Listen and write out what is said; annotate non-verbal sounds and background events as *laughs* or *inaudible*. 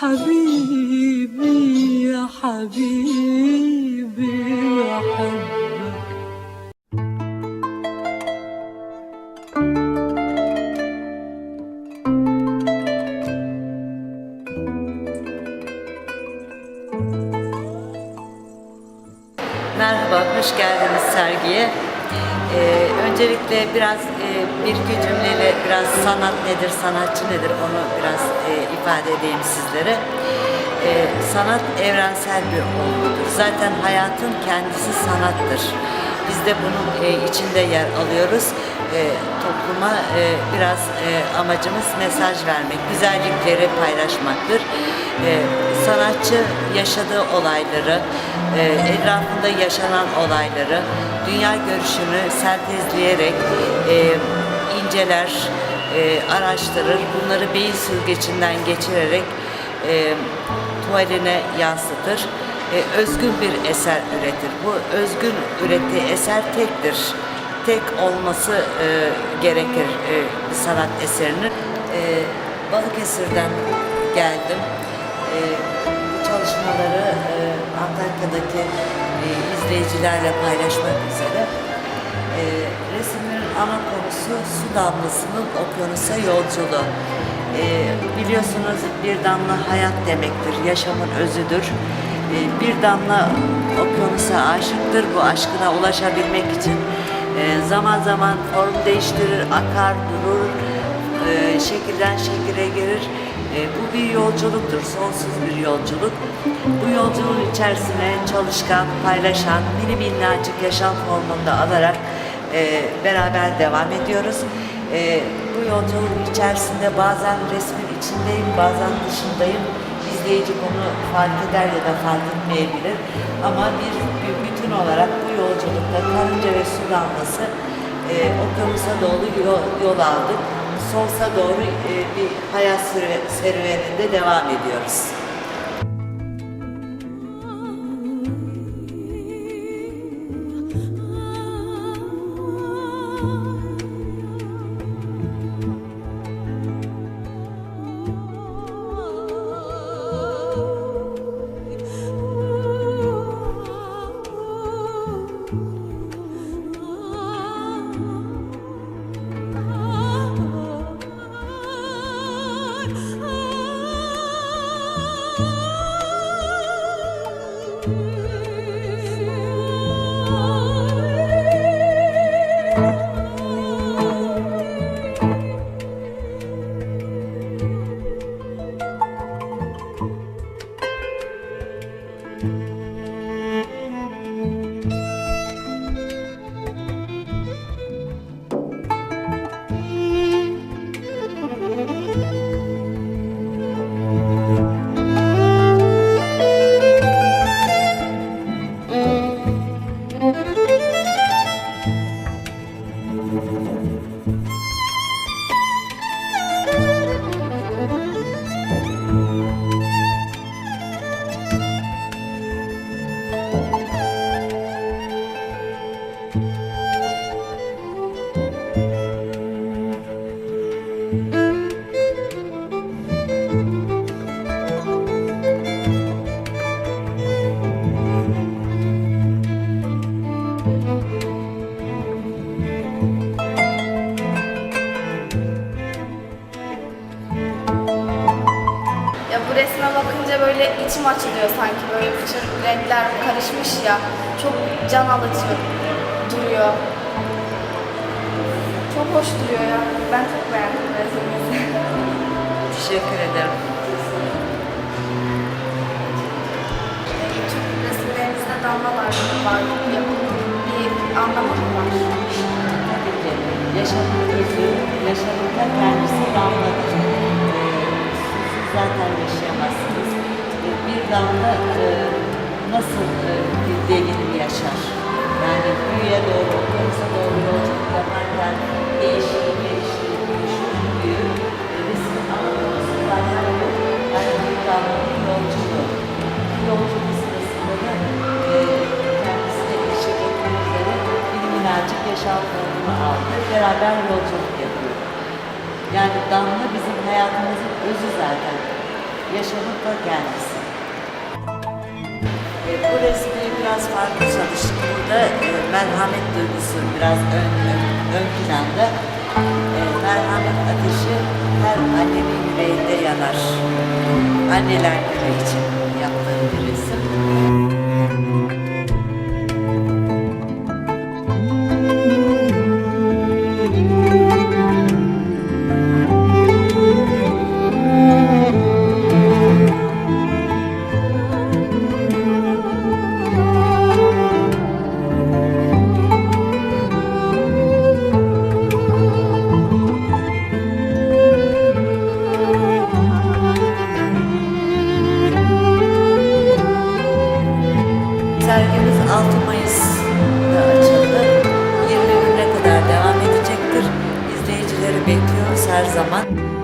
Habibi ya habibi. Merhaba, hoş geldiniz sergiye. Ee, öncelikle biraz bir iki cümleyle biraz sanat nedir, sanatçı nedir onu biraz e, ifade edeyim sizlere. Ee, sanat evrensel bir olgudur. Zaten hayatın kendisi sanattır. Biz de bunun e, içinde yer alıyoruz. E, topluma e, biraz e, amacımız mesaj vermek, güzellikleri paylaşmaktır. E, sanatçı yaşadığı olayları, e, etrafında yaşanan olayları, dünya görüşünü sentezleyerek e, inceler, e, araştırır, bunları beyin süzgecinden geçirerek e, tuvaline yansıtır. E, özgün bir eser üretir. Bu özgün ürettiği eser tektir. Tek olması e, gerekir e, sanat eserinin. E, Balıkesir'den geldim. E, bu çalışmaları e, Antakya'daki izleyicilerle paylaşmak üzere. E, resimlerin ana konusu su damlasının okyanusa yolculuğu. E, biliyorsunuz bir damla hayat demektir, yaşamın özüdür. E, bir damla okyanusa aşıktır, bu aşkına ulaşabilmek için e, zaman zaman form değiştirir, akar, durur, e, şekilden şekile gelir. E, bu bir yolculuktur, sonsuz bir yolculuk. Bu yolculuğun içerisine çalışkan, paylaşan, mini minnacık yaşam formunda alarak e, beraber devam ediyoruz. E, bu yolculuğun içerisinde bazen resmin içindeyim, bazen dışındayım. İzleyici bunu fark eder ya da fark etmeyebilir. Ama bir, bir bütün olarak bu yolculukta karınca ve su damlası e, okyanusa doğru yol, yol aldık. Sonsa doğru e, bir hayat serüve- serüveninde devam ediyoruz. Ya resme bakınca böyle içim açılıyor sanki böyle bütün renkler karışmış ya. Çok can alıcı duruyor. Çok hoş duruyor ya. Ben çok beğendim resminizi. *laughs* Teşekkür ederim. Türk resimlerinizde damlalar var. Bir anlamı mı var? Tabii ki yaşamın özü, yaşamın kendisi damladır. Zaten yaşayamazsınız. Bir damla e, nasıl e, bir devinim yaşar? Yani büyüye doğru, okyanusa doğru yolculuk yaparken değişir, gelişir, büyüşür, büyür. Resmin ana konusu zaten bu. Yani bir damlanın yolculuğu. Yolculuk sırasında da e, kendisine eşlik etmek üzere bir minnacık yaşam formunu aldı. Beraber yolculuk. Yani damla bizim hayatımızın özü zaten. yaşamın ta kendisi. E, bu resmi biraz farklı çalıştık. Burada e, merhamet duygusu biraz ön, ön, ön planda. E, merhamet ateşi her annenin yüreğinde yanar. Anneler günü için her zaman.